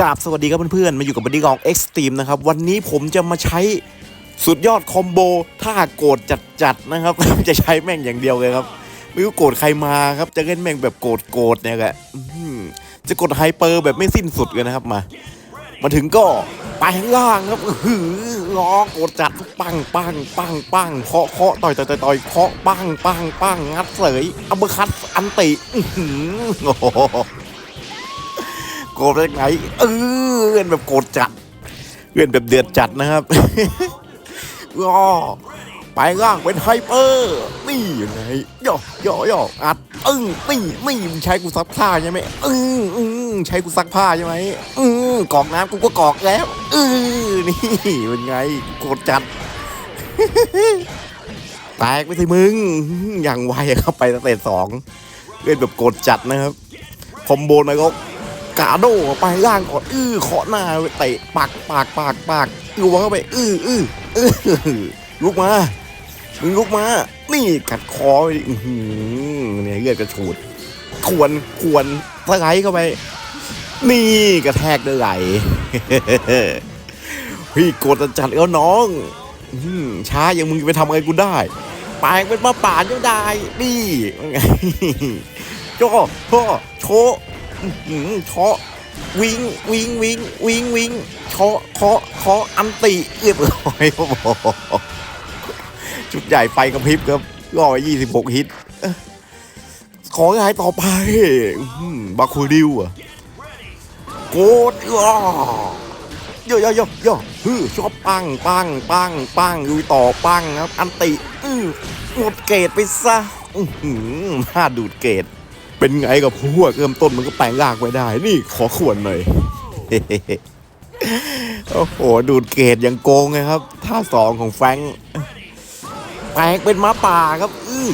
กราบสวัสดีครับเพื่อนๆ มาอยู่กับบันดี้กองเอ็กซ์ตรีมนะครับ วันนี้ผมจะมาใช้สุดยอดคอมโบท่าโกรธจัดๆนะครับ จะใช้แม่งอย่างเดียวเลยครับ ไม่รู้โกรธใครมาครับ จะเล่นแม่งแบบโกรธโกรธเนี่ยแหละจะกดไฮเปอร์แบบไม่สิ้นสุดเลยนะครับมา มาถึงก็ไปข้างล่างครับหือล้อโกรธจัดปังปังปังปังเคาะเคาะต่อยต่อยต่อยเคาะปังปังปังงัดเสยอัปเปอร์คัตอันติอื้อหือโอ้ กรธได้ไงเออเล่นแบบโกรธจัดเล่นแบบเดือดจัดนะครับก็ไปล่างเป็นไฮเปอร์นี่ยังไงย่อย่อย่ออัดอึ้งนี่นี่มึงใช้กูซักผ้าใช่ไหมอึ้งอึ้งใช้กูซักผ้าใช่ไหมอึ้งกอกน้ำกูก็กอกแล้วเออนี่เป็นไงโกรธจัดแตกไปสิมึงอย่างไวอะครับไปตั้งแต่สองเล่นแบบโกรธจัดนะครับคอมโบนายก็ กาโดไปล่างก่อนอื้อเคาะหน้าเตะปากปากปากปากลวงเข้าไปอื้ออื้ออื้อลุกมามึงลุกมา นี่กัดคอไปเนี่ยเลือดกระฉูดควรควรสไลด์เข้าไป นี่กระแทกด้วยไหลพี่กดจัดแล้วน้องอื้อหือช้างมึงไปทำอะไรกูได้ปลงเป็นมาป่านก็ได้นี่ไงโจพ่อโช เคาะวิงวิงวิงวิงวิงเคาะเคาะเคาะอันติเรียบร้อยครับผมชุดใหญ่ไฟกระพริบครับร้อยยี่สิบหกฮิตเอ้อขอย้ายต่อไปบาคูดิวอะโกดอ้อย่อย่อย่อย่อฮือชอบปังปังปังปังลุยต่อปังครับ อันติ อื้อหมดเกรดไปซะ อื้อหือน่าดูดเกรด เป็นไงกับพวกเริ่มต้นมันก็แปลงร่างไว้ได้ นี่ขอขวนหน่อยโอ้โห ดูดเกรดย่างโกงไงครับ ท่าสองของแฟงแปลงเป็นม้าป่าครับ อื้อ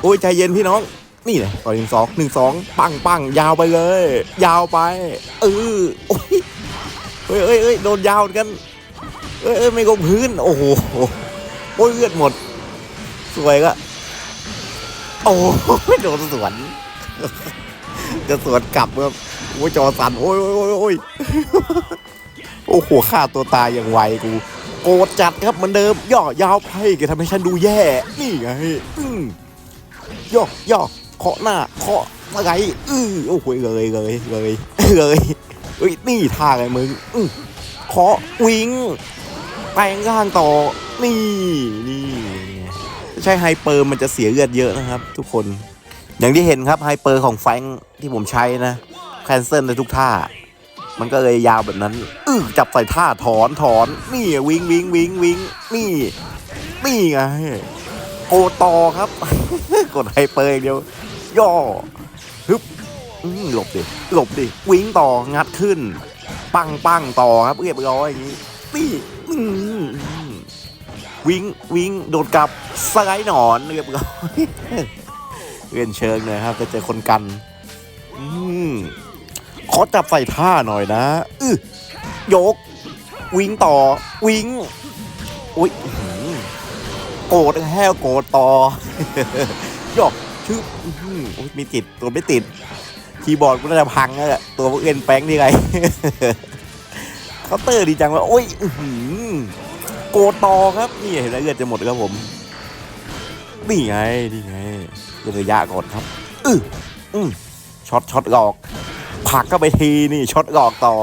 โอ้ยใจเย็นพี่น้อง นี่แหละต่อหนึ่งสองหนึ่งสองปังปังยาวไปเลย ยาวไป เออโอ้ยเอ้ยเอ้ยเอ้ยโดนยาวกัน เอ้ยเอ้ยไม่ลงพื้น โอ้โหโอ้ยเลือดหมด สวยก็ โอ้ยโดนสวน จะสวนกลับครับโอ้จอสันโอ้ยโอ้ยโอ้ยโอ้ยโอ้โหฆ่าตัวตายอย่างไวกูโกรธจัดครับเหมือนเดิม ย่อยาวไปแกทำให้ฉันดูแย่นี่ไงย่อย่อเคาะหน้าเคาะอะไรอือโอ้โหเลยเลยเลยเลยเฮ้ยนี่ท่าไงมึงอือเคาะวิงแปลงร่างต่อนี่นี่ใช่ไฮเปอร์มันจะเสียเลือดเยอะนะครับ ทุกคน อย่างที่เห็นครับไฮเปอร์ของแฟงที่ผมใช้นะแคนเซิลในทุกท่า มันก็เลยยาวแบบนั้นอื้อจับใส่ท่าถอนถอนนี่วิงวิงวิงวิงนี่นี่ไงโกต่อครับ กดไฮเปอร์อย่างเดียว ย่อฮึบหลบดิหลบดิวิงต่องัดขึ้น ปังปังต่อครับเรียบร้อยอย่างนี้นี่วิงวิงโดดกลับสไลด์หนอนเรียบร้อย เรียนเชิงหน่อยครับจะเจอคนกันอืมขอจับใส่ท่าหน่อยนะอือยก วิ่งต่อ วิ่งอุ้ยโกรธแห้วโกรธต่อยกชื่ออื้อหืออุ๊ยมีติดตัวไม่ติด คีย์บอร์ดกูน่าจะพังแล้วแหละตัวเอ็นแป้งนี่ไงเคาน์เตอร์ดีจังว่าโอ้ยอื้อหือโกรธต่อครับ นี่เห็นไหมเลือดจะหมดครับผม นี่ไง นี่ไงเรื่องระยะก่อนครับ อืออืมช็อตช็อตหลอกผักก็ไปทีนี่ช็อตหลอกต่อ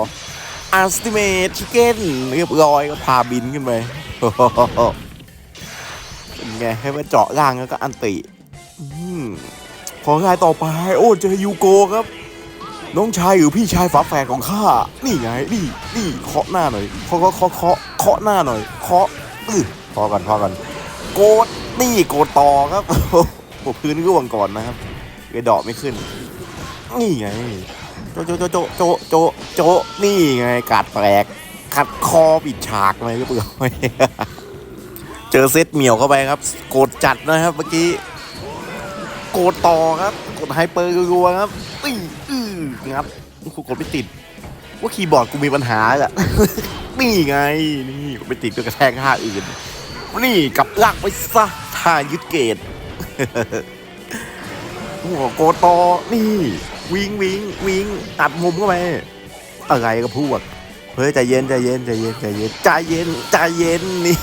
อัสติเมทชิเก้นเรียบร้อยก็พาบินขึ้นไปเป็นไงให้มาเจาะล่างแล้วก็อันติอืมขอรายต่อไป โอ้เจอยูโกครับ น้องชายหรือพี่ชายฝาแฝดของข้า นี่ไง นี่ นี่เคาะหน้าหน่อยเคาะเคาะเคาะเคาะเคาะหน้าหน่อย เคาะอือพอกันพอกัน โกด นี่โกต่อครับโอ้พื้นร่วงก่อนนะครับเลยดอกไม่ขึ้น นี่ไง โจโจโจโจโจโจโจนี่ไงกาดแปลกขัดคอปิดฉากเลยก็เปล่าเจอเซตเหมียวเข้าไปครับ โกดจัดนะครับเมื่อกี้ โกดต่อครับ กดไฮเปอร์รัวครับอื้ออื้องับกูกดไม่ติด ว่าคีย์บอร์ดกูมีปัญหาอะนี่ไง นี่กดไม่ติดก็กระแทกท่าอื่น นี่กลับลากไปซะ ท่ายึดเกตหัวโกตอนี่ วิงวิงวิงตัดมุมเข้าไปอะไรกับพวกเฮ้ยใจเย็นใจเย็นใจเย็นใจเย็นใจเย็นใจเย็นนี่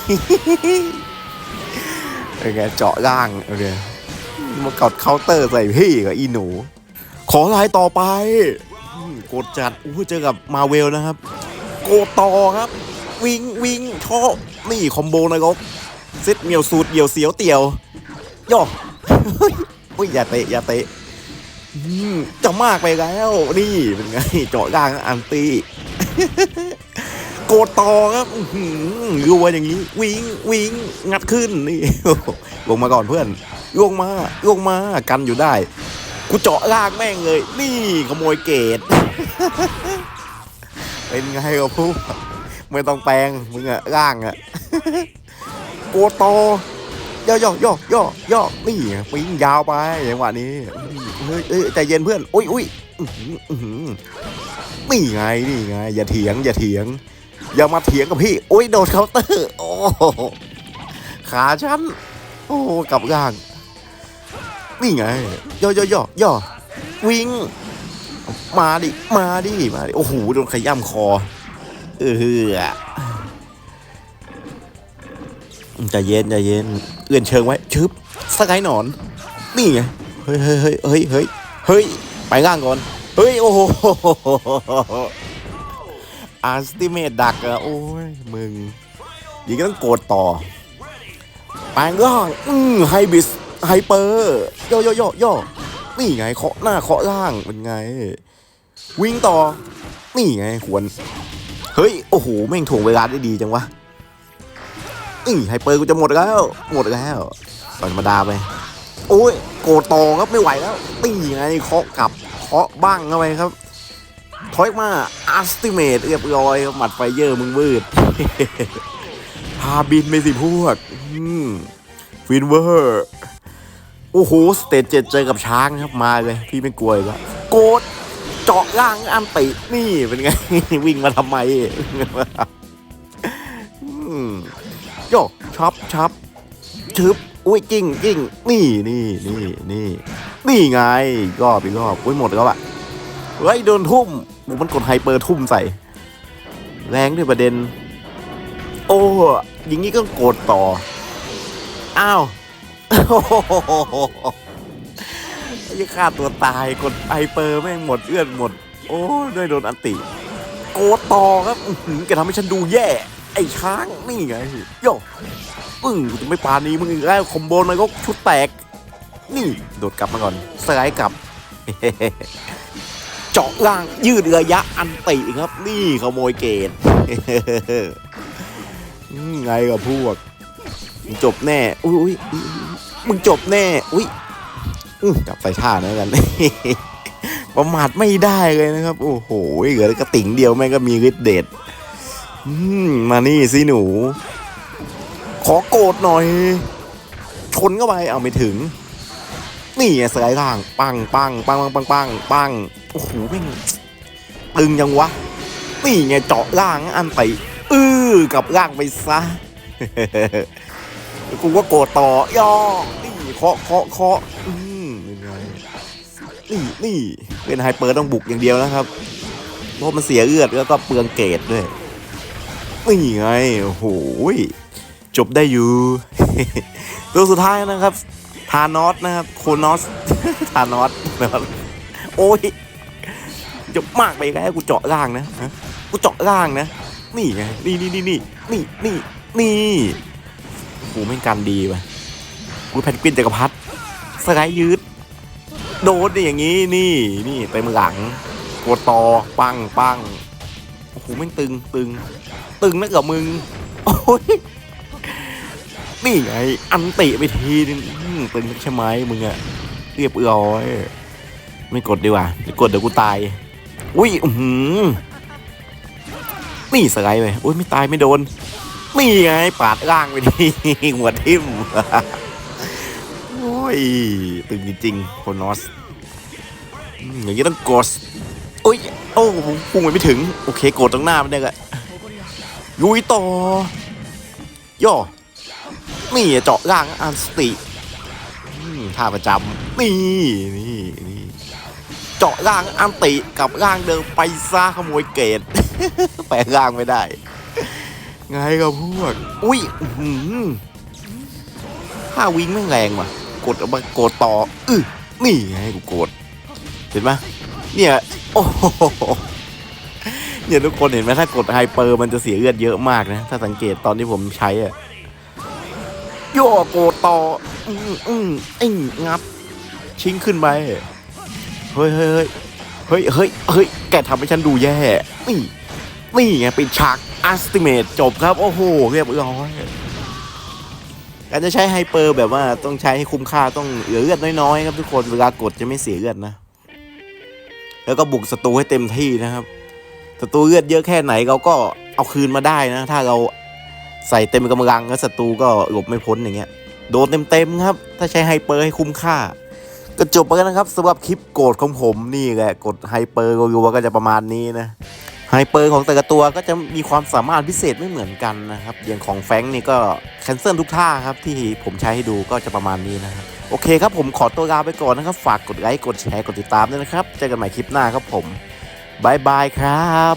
โอเคเจาะล่างโอเคมากดเคาน์เตอร์ใส่พี่กับอีหนู ขอลายต่อไปกดจัดอู้เจอกับมาเวลนะครับ โกตอครับ วิงวิงชอนี่คอมโบนะครับ ซตเหมียวสูตรเดี่ยวเสียวเตียวย่อเฮ้ยอุ้ยอย่าเตะอย่าเตะจะมากไปแล้วนี่เป็นไงเจาะล่างอันตีโกดตอครับรัวอย่างนี้ วิงวิงงัดขึ้นนี่ลงมาก่อนเพื่อนลงมาลงมากันอยู่ได้ กูเจาะล่างแม่งเลย นี่ขโมยเกตเป็นไงกับผู้ไม่ต้องแปลงมึงอะล่างอะ กโตย่อย่อย่อย่อย่อนี่ปิ้งยาวไปอย่างหวะนี้เฮ้ยเอ้ยใจเย็นเพื่อนอุ้ยอุ้ยอื้อหืออื้อหือนี่ไงนี่ไง อย่าเถียง อย่าเถียง อย่ามาเถียงกับพี่อุ้ยโดนเคาน์เตอร์โอ้โหขาฉันโอ้กลับล่าง นี่ไง ย่อย่อย่อย่อวิ่งมาดิ มาดิ มาดิ โอ้โห โดนขย้ำคอ เออ จะเย็นใจะเย็นเอื่อนเชิงไว้ชึบสกายหนอน นี่ไงเฮ้ยเฮ้ยเฮ้ยเฮ้ยเฮ้ยเฮ้ยไปล่างก่อนเฮ้ยโอ้โหอาร์สติเมตดักอะโอ้ยมึงยิงก็ต้องโกรธต่อแปลงร่างอืมไฮบิสไฮเปอร์ย่อย่อย่อย่อนี่ไงเคาะหน้าเคาะล่างเป็นไง วิ่งต่อ นี่ไงควรเฮ้ย โอ้โห แม่งถ่วงเวลาได้ดีจังวะ นี่ไฮเปอร์กูจะหมดแล้ว หมดแล้วธรรมดาไปโอ้ยโกต่อครับไม่ไหวแล้วนี่ไงเคาะกลับเคาะบ้างเข้าไปครับถอยมาอัสติเมตเรียบร้อยครับหมัดไฟเยอร์มึงมืดพาบินไปสิพวกอืมฟินเวอร์โอ้โหสเตจเจ็ดเจอกับช้างครับมาเลย พี่ไม่กลัวอีกแล้วโกดเจาะล่างอันตินี่เป็นไง วิ่งมาทำไมอืม โยช็อปช็อปชึบอุ้ยกิ้งกิ้งนี่นี่นี่นี่นี่ไงกรอบอีกรอบอุ้ยหมดแล้วอะเฮ้ยโดนทุ่มมันกดไฮเปอร์ทุ่มใส่ แรงด้วยประเด็น โอ้อยังงี้ก็โกรธต่อ อ้าวโอ้โหไอ้ฆ่าตัวตายกดไอเปอร์แม่งหมดเอื้อนหมด โอ้ด้วยโดนอันติ โกดต่อครับอื้อหือแกทำให้ฉันดูแย่ ไอ้ช้างนี่ไงโยอึ้งกูจะไม่ปานี้มึงอีกแล้วคอมโบนมันก็ชุดแตก นี่โดดกลับมาก่อนสไลด์กลับเจาะล่างยืดระยะอันติครับ นี่ขโมยเกตอืมไงกับพวกมึงจบแน่อุ้ยมึงจบแน่ อุ้ยกลับใส่ท่านะกันประมาทไม่ได้เลยนะครับ โอ้โหเหลือกระติ่งเดียวแม่งก็มีฤทธิ์เดช มานี่สิหนู ขอโกรธหน่อย ชนเข้าไปเอาไม่ถึง นี่ไงสไลด์ล่าง ปังปังปังปังปังปังปังโอ้โหแม่งตึงยังวะ นี่ไงเจาะล่างอันไปอื้อกับล่างไปซะกูก็โกรธต่อย่อนี่เคาะเคาะเคาะอืมยังไงนี่นี่เป็นไฮเปอร์ต้องบุกอย่างเดียวนะครับเพราะมันเสียเลือดแล้วก็เปลืองเกรดด้วย นี่ไงโอ้โหจบได้อยู่ ตัวสุดท้ายนะครับ ทานอสนะครับ โคนอส ทานอสนะครับ โอ้ยจะมากไปแล้วกูเจาะล่างนะ กูเจาะล่างนะ นี่ไง นี่นี่นี่นี่นี่นี่นี่โอ้โหแม่งกันดีวะกูแพนกวินจักรพรรดิสไลด์ยืด โดนนี่อย่างนี้ นี่ นี่เต็มหลังกดต่อปังปัง โอ้โหแม่งตึงตึง ตึงนักกับมึง โอ้ยนี่ไงอันติไปทีนึงตึงนักใช่ไหมมึงอะเรียบร้อยไม่กดดีกว่าเดี๋ยวกดเดี๋ยวกูตาย อุ้ยอือหือนี่สไลด์ไปอุ้ยไม่ตายไม่โดน นี่ไงปาดล่างไปทีหัวทิ่มโอ้ยตึงจริงๆโคนอสอย่างนี้ต้องกด โอ้พุ่งไปไม่ถึง โอเคโกดตรงหน้ามันได้ก็ยุยต่อย่อนี่เจาะล่างอันสติท่าประจำนี่นี่นี่เจาะร่างอันติกับร่างเดิมไปซ่าขโมยเกตแปลงร่างไม่ได้ ไงกับพวก อุ้ยห้าวิงไม่แรงว่ะ กดเอามากดต่อ อื้อนี่ไงกูกด เห็นไหม เนี่ย โอ้โหเนี่ยทุกคนเห็นไหมถ้ากดไฮเปอร์มันจะเสียเลือดเยอะมากนะ ถ้าสังเกตตอนที่ผมใช้อะโยโกต่อ อืมอืมอิงงับ ชิงขึ้นไป เฮ้ยเฮ้ยเฮ้ยเฮ้ยเฮ้ยเฮ้ยแกทำให้ฉันดูแย่ นี่นี่ไงเป็นฉากอัสติเมตจบครับ โอ้โห เรียบร้อยการจะใช้ไฮเปอร์แบบว่าต้องใช้ให้คุ้มค่าต้องเหลือเลือดน้อยๆ ครับทุกคนเวลากดจะไม่เสียเลือดนะ แล้วก็บุกศัตรูให้เต็มที่นะครับศัตรูเลือดเยอะแค่ไหนเราก็เอาคืนมาได้นะ ถ้าเราใส่เต็มกำลังแล้วศัตรูก็หลบไม่พ้นอย่างเงี้ย โดนเต็มๆครับ ถ้าใช้ไฮเปอร์ให้คุ้มค่า ก็จบไปแล้วนะครับสำหรับคลิปโกรธของผมนี่แหละกดไฮเปอร์รัวก็จะประมาณนี้นะไฮเปอร์ของแต่ละตัวก็จะมีความสามารถพิเศษไม่เหมือนกันนะครับ อย่างของแฟงค์นี่ก็แคนเซิลทุกท่าครับที่ผมใช้ให้ดูก็จะประมาณนี้นะครับ โอเคครับผมขอตัวลาไปก่อนนะครับ ฝากกดไลค์กดแชร์กดติดตามด้วยนะครับ เจอกันใหม่คลิปหน้าครับผมบายบายครับ